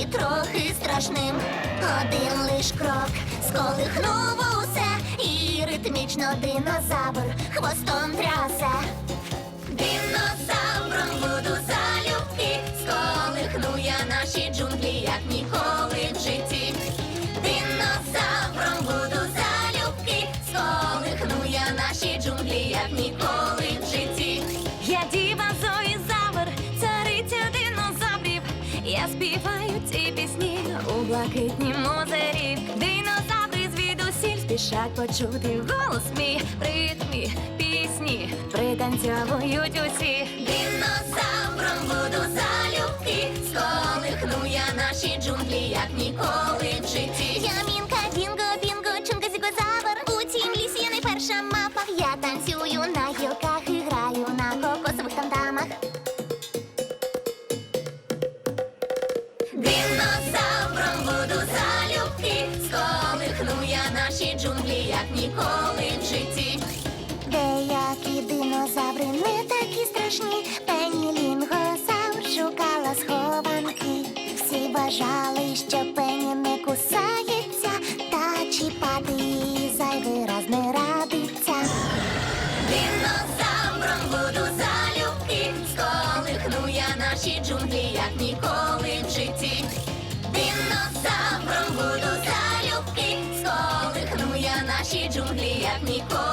і трохи страшним. Один лиш крок сколихнув усе, і ритмічно динозавр хвостом трясе. Динозавром буду залюбки, сколихну я наші джунглі, як ніколи в житті. Динозавром буду залюбки, сколихну я наші джунглі, як ніколи Я співаю ці пісні у блакитнім озері. Динозаври звідусіль спішать почути голос мій в ритмі пісні. Пританцьовують усі. Динозавром буду залюбки, сколихну я наші джунглі, як ніколи в житті. Я мінка, дінго, бінго, чунга, зігозавр. У цім лісі я найперша мапа. Я танцюю на джунглі, як ніколи в житті. Деякі динозаври не такі страшні. Пені лінгозавр шукала схованки. Всі бажали, що пені не кусається, та чіпати її зайвий раз не радиться. Динозавром буду залюбки, сколихну я наші джунглі, як ніколи в житті. наші джунглі, як ніколи.